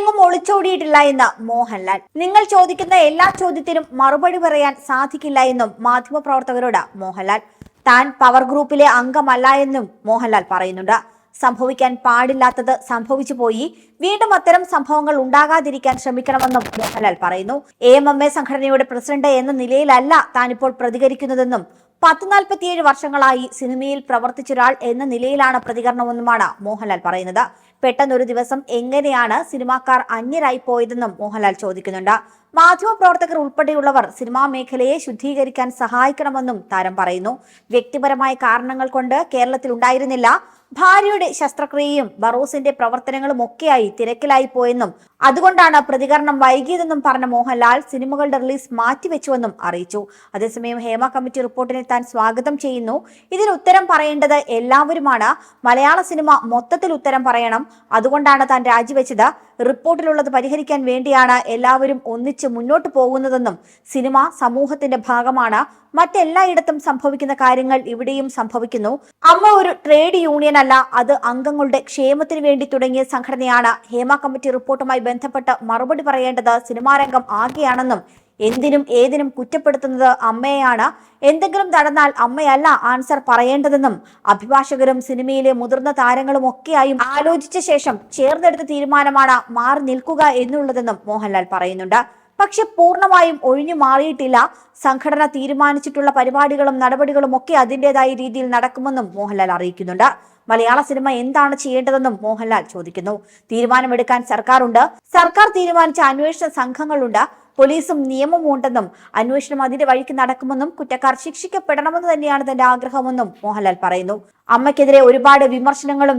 എങ്ങും ഒളിച്ചോടിയിട്ടില്ല എന്ന് മോഹൻലാൽ. നിങ്ങൾ ചോദിക്കുന്ന എല്ലാ ചോദ്യത്തിനും മറുപടി പറയാൻ സാധിക്കില്ല എന്നും മാധ്യമപ്രവർത്തകരോട് മോഹൻലാൽ. താൻ പവർ ഗ്രൂപ്പിലെ അംഗമല്ല എന്നും മോഹൻലാൽ പറയുന്നുണ്ട്. സംഭവിക്കാൻ പാടില്ലാത്തത് സംഭവിച്ചു പോയി. വീണ്ടും അത്തരം സംഭവങ്ങൾ ഉണ്ടാകാതിരിക്കാൻ ശ്രമിക്കണമെന്നും മോഹൻലാൽ പറയുന്നു. എ എം എം എ സംഘടനയുടെ പ്രസിഡന്റ് എന്ന നിലയിലല്ല താനിപ്പോൾ പ്രതികരിക്കുന്നതെന്നും പത്ത് നാൽപ്പത്തിയേഴ് വർഷങ്ങളായി സിനിമയിൽ പ്രവർത്തിച്ചൊരാൾ എന്ന നിലയിലാണ് പ്രതികരണമെന്നുമാണ് മോഹൻലാൽ പറയുന്നത്. പെട്ടെന്നൊരു ദിവസം എങ്ങനെയാണ് സിനിമാക്കാർ അന്യരായി പോയതെന്നും മോഹൻലാൽ ചോദിക്കുന്നുണ്ട്. മാധ്യമപ്രവർത്തകർ ഉൾപ്പെടെയുള്ളവർ സിനിമാ മേഖലയെ ശുദ്ധീകരിക്കാൻ സഹായിക്കണമെന്നും താരം പറയുന്നു. വ്യക്തിപരമായ കാരണങ്ങൾ കൊണ്ട് കേരളത്തിൽ ഉണ്ടായിരുന്നില്ല. ഭാര്യയുടെ ശസ്ത്രക്രിയയും ബറോസിന്റെ പ്രവർത്തനങ്ങളും ഒക്കെയായി തിരക്കിലായി പോയെന്നും അതുകൊണ്ടാണ് പ്രതികരണം വൈകിയതെന്നും പറഞ്ഞ മോഹൻലാൽ സിനിമകളുടെ റിലീസ് മാറ്റിവെച്ചുവെന്നും അറിയിച്ചു. അതേസമയം ഹേമ കമ്മിറ്റി റിപ്പോർട്ടിനെ താൻ സ്വാഗതം ചെയ്യുന്നു. ഇതിന് ഉത്തരം പറയേണ്ടത് എല്ലാവരുമാണ്. മലയാള സിനിമ മൊത്തത്തിൽ ഉത്തരം പറയണം. അതുകൊണ്ടാണ് താൻ രാജിവെച്ചത്. റിപ്പോർട്ടിലുള്ളത് പരിഹരിക്കാൻ വേണ്ടിയാണ് എല്ലാവരും ഒന്നിച്ച് മുന്നോട്ട് പോകുന്നതെന്നും സിനിമ സമൂഹത്തിന്റെ ഭാഗമാണ്. മറ്റെല്ലായിടത്തും സംഭവിക്കുന്ന കാര്യങ്ങൾ ഇവിടെയും സംഭവിക്കുന്നു. അമ്മ ഒരു ട്രേഡ് യൂണിയൻ അല്ല അത് അംഗങ്ങളുടെ ക്ഷേമത്തിന് വേണ്ടി തുടങ്ങിയ സംഘടനയാണ്. ഹേമ കമ്മിറ്റി റിപ്പോർട്ടുമായി ബന്ധപ്പെട്ട് മറുപടി പറയേണ്ടത് സിനിമാരംഗം ആകെയാണെന്നും എന്തിനും ഏതിനും കുറ്റപ്പെടുത്തുന്നത് അമ്മയെയാണ്. എന്തെങ്കിലും നടന്നാൽ അമ്മയല്ല ആൻസർ പറയേണ്ടതെന്നും അഭിഭാഷകരും സിനിമയിലെ മുതിർന്ന താരങ്ങളും ഒക്കെയായും ആലോചിച്ച ശേഷം ചേർന്നെടുത്ത തീരുമാനമാണ് മാറി നിൽക്കുക എന്നുള്ളതെന്നും മോഹൻലാൽ പറയുന്നുണ്ട്. പക്ഷെ പൂർണമായും ഒഴിഞ്ഞു മാറിയിട്ടില്ല. സംഘടന തീരുമാനിച്ചിട്ടുള്ള പരിപാടികളും നടപടികളും ഒക്കെ അതിന്റെതായ രീതിയിൽ നടക്കുമെന്നും മോഹൻലാൽ അറിയിക്കുന്നുണ്ട്. മലയാള സിനിമ എന്താണ് ചെയ്യേണ്ടതെന്നും മോഹൻലാൽ ചോദിക്കുന്നു. തീരുമാനമെടുക്കാൻ സർക്കാരുണ്ട്. സർക്കാർ തീരുമാനിച്ച അന്വേഷണ സംഘങ്ങളുണ്ട്. പോലീസും നിയമവും ഉണ്ടെന്നും അന്വേഷണം അതിന്റെ വഴിക്ക് നടക്കുമെന്നും കുറ്റക്കാർ ശിക്ഷിക്കപ്പെടണമെന്ന് തന്നെയാണ് തന്റെ ആഗ്രഹമെന്നും മോഹൻലാൽ പറയുന്നു. അമ്മയ്ക്കെതിരെ ഒരുപാട് വിമർശനങ്ങളും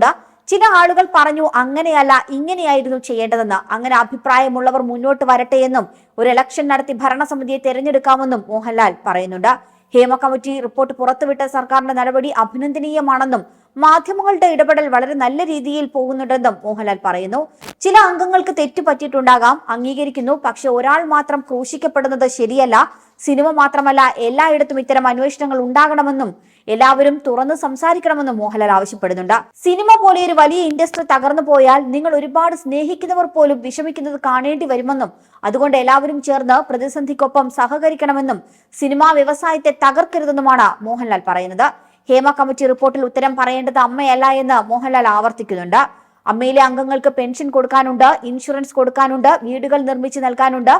വിയോജിപ്പുകളുമുണ്ട്. ചില ആളുകൾ പറഞ്ഞു അങ്ങനെയല്ല ഇങ്ങനെയായിരുന്നു ചെയ്യേണ്ടതെന്ന്. അങ്ങനെ അഭിപ്രായമുള്ളവർ മുന്നോട്ട് വരട്ടെ എന്നും ഒരു ഇലക്ഷൻ നടത്തി ഭരണസമിതിയെ തെരഞ്ഞെടുക്കാമെന്നും മോഹൻലാൽ പറയുന്നുണ്ട്. ഹേമ കമ്മിറ്റി റിപ്പോർട്ട് പുറത്തുവിട്ട സർക്കാരിന്റെ നടപടി അഭിനന്ദനീയമാണെന്നും മാധ്യമങ്ങളുടെ ഇടപെടൽ വളരെ നല്ല രീതിയിൽ പോകുന്നുണ്ടെന്നും മോഹൻലാൽ പറയുന്നു. ചില അംഗങ്ങൾക്ക് തെറ്റ് പറ്റിയിട്ടുണ്ടാകാം അംഗീകരിക്കുന്നു. പക്ഷെ ഒരാൾ മാത്രം ക്രൂശിക്കപ്പെടുന്നത് ശരിയല്ല. സിനിമ മാത്രമല്ല എല്ലായിടത്തും ഇത്തരം അന്വേഷണങ്ങൾ ഉണ്ടാകണമെന്നും എല്ലാവരും തുറന്ന് സംസാരിക്കണമെന്നും മോഹൻലാൽ ആവശ്യപ്പെടുന്നുണ്ട്. സിനിമ പോലെ ഒരു വലിയ ഇൻഡസ്ട്രി തകർന്നു പോയാൽ നിങ്ങൾ ഒരുപാട് സ്നേഹിക്കുന്നവർ പോലും വിഷമിക്കുന്നത് കാണേണ്ടി വരുമെന്നും അതുകൊണ്ട് എല്ലാവരും ചേർന്ന് പ്രതിസന്ധിക്കൊപ്പം സഹകരിക്കണമെന്നും സിനിമാ വ്യവസായത്തെ തകർക്കരുതെന്നുമാണ് മോഹൻലാൽ പറയുന്നത്. ഹേമ കമ്മിറ്റി റിപ്പോർട്ടിൽ ഉത്തരം പറയേണ്ടത് അമ്മയല്ല എന്ന് മോഹൻലാൽ ആവർത്തിക്കുന്നുണ്ട്. അമ്മയിലെ അംഗങ്ങൾക്ക് പെൻഷൻ കൊടുക്കാനുണ്ട് ഇൻഷുറൻസ് കൊടുക്കാനുണ്ട് വീടുകൾ നിർമ്മിച്ച് നൽകാനുണ്ട്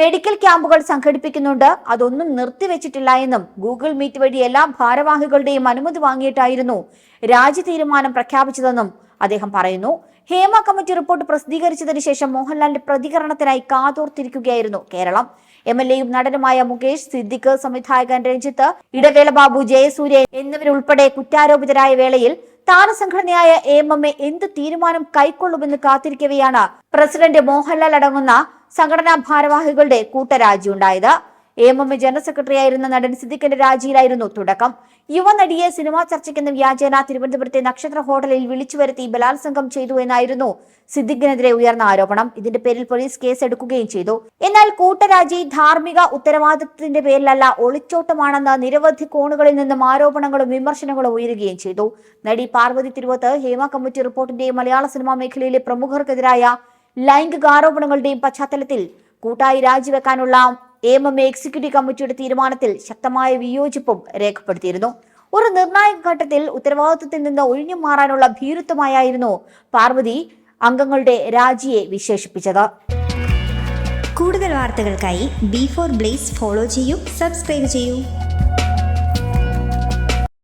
മെഡിക്കൽ ക്യാമ്പുകൾ സംഘടിപ്പിക്കുന്നുണ്ട്. അതൊന്നും നിർത്തിവെച്ചിട്ടില്ല എന്നും ഗൂഗിൾ മീറ്റ് വഴി എല്ലാ ഭാരവാഹികളുടെയും അനുമതി വാങ്ങിയിട്ടായിരുന്നു രാജി തീരുമാനം പ്രഖ്യാപിച്ചതെന്നും അദ്ദേഹം പറയുന്നു. ഹേമ കമ്മിറ്റി റിപ്പോർട്ട് പ്രസിദ്ധീകരിച്ചതിന് ശേഷം മോഹൻലാലിന്റെ പ്രതികരണത്തിനായി കാതോർത്തിരിക്കുകയായിരുന്നു കേരളം. എം എൽ എയും നടനുമായ മുകേഷ് സിദ്ദിഖ് സംവിധായകൻ രഞ്ജിത്ത് ഇടവേള ബാബു ജയസൂര്യ എന്നിവരുൾപ്പെടെ കുറ്റാരോപിതരായ വേളയിൽ താരസംഘടനയായ എ എം എം എന്ത് തീരുമാനം കൈക്കൊള്ളുമെന്ന് കാത്തിരിക്കവെയാണ് പ്രസിഡന്റ് മോഹൻലാൽ അടങ്ങുന്ന സംഘടനാ ഭാരവാഹികളുടെ കൂട്ടരാജി ഉണ്ടായത് എം എം എ ജനറൽ സെക്രട്ടറിയായിരുന്ന നടൻ സിദ്ദിഖിന്റെ രാജിയിലായിരുന്നു തുടക്കം. യുവനടിയെ സിനിമാ ചർച്ചയ്ക്കെന്ന വ്യാജേന തിരുവനന്തപുരത്തെ നക്ഷത്ര ഹോട്ടലിൽ വിളിച്ചു വരുത്തി ബലാത്സംഗം ചെയ്തു എന്നായിരുന്നു സിദ്ദിഖിനെതിരെ ഉയർന്ന ആരോപണം. ഇതിന്റെ പേരിൽ പോലീസ് കേസ് എടുക്കുകയും ചെയ്തു. എന്നാൽ കൂട്ടരാജി ധാർമ്മിക ഉത്തരവാദിത്വത്തിന്റെ പേരിലല്ല ഒളിച്ചോട്ടമാണെന്ന് നിരവധി കോണുകളിൽ നിന്നും ആരോപണങ്ങളും വിമർശനങ്ങളും ഉയരുകയും ചെയ്തു. നടി പാർവതി തിരുവത്ത് ഹേമ കമ്മിറ്റി റിപ്പോർട്ടിന്റെയും മലയാള സിനിമാ മേഖലയിലെ പ്രമുഖർക്കെതിരായ ലൈംഗിക ലൈംഗികാരോപണങ്ങളുടെയും പശ്ചാത്തലത്തിൽ കൂട്ടായി രാജിവെക്കാനുള്ള എം എം എക്സിക്യൂട്ടീവ് കമ്മിറ്റിയുടെ തീരുമാനത്തിൽ ശക്തമായ വിയോജിപ്പും രേഖപ്പെടുത്തിയിരുന്നു. ഒരു നിർണായക ഘട്ടത്തിൽ ഉത്തരവാദിത്വത്തിൽ നിന്ന് ഒഴിഞ്ഞു മാറാനുള്ള ഭീരുത്വമായിരുന്നു പാർവതി അംഗങ്ങളുടെ രാജിയെ വിശേഷിപ്പിച്ചത്. കൂടുതൽ വാർത്തകൾക്കായി ബി ഫോർ ബ്ലേസ് ഫോളോ ചെയ്യൂ സബ്സ്ക്രൈബ് ചെയ്യൂ.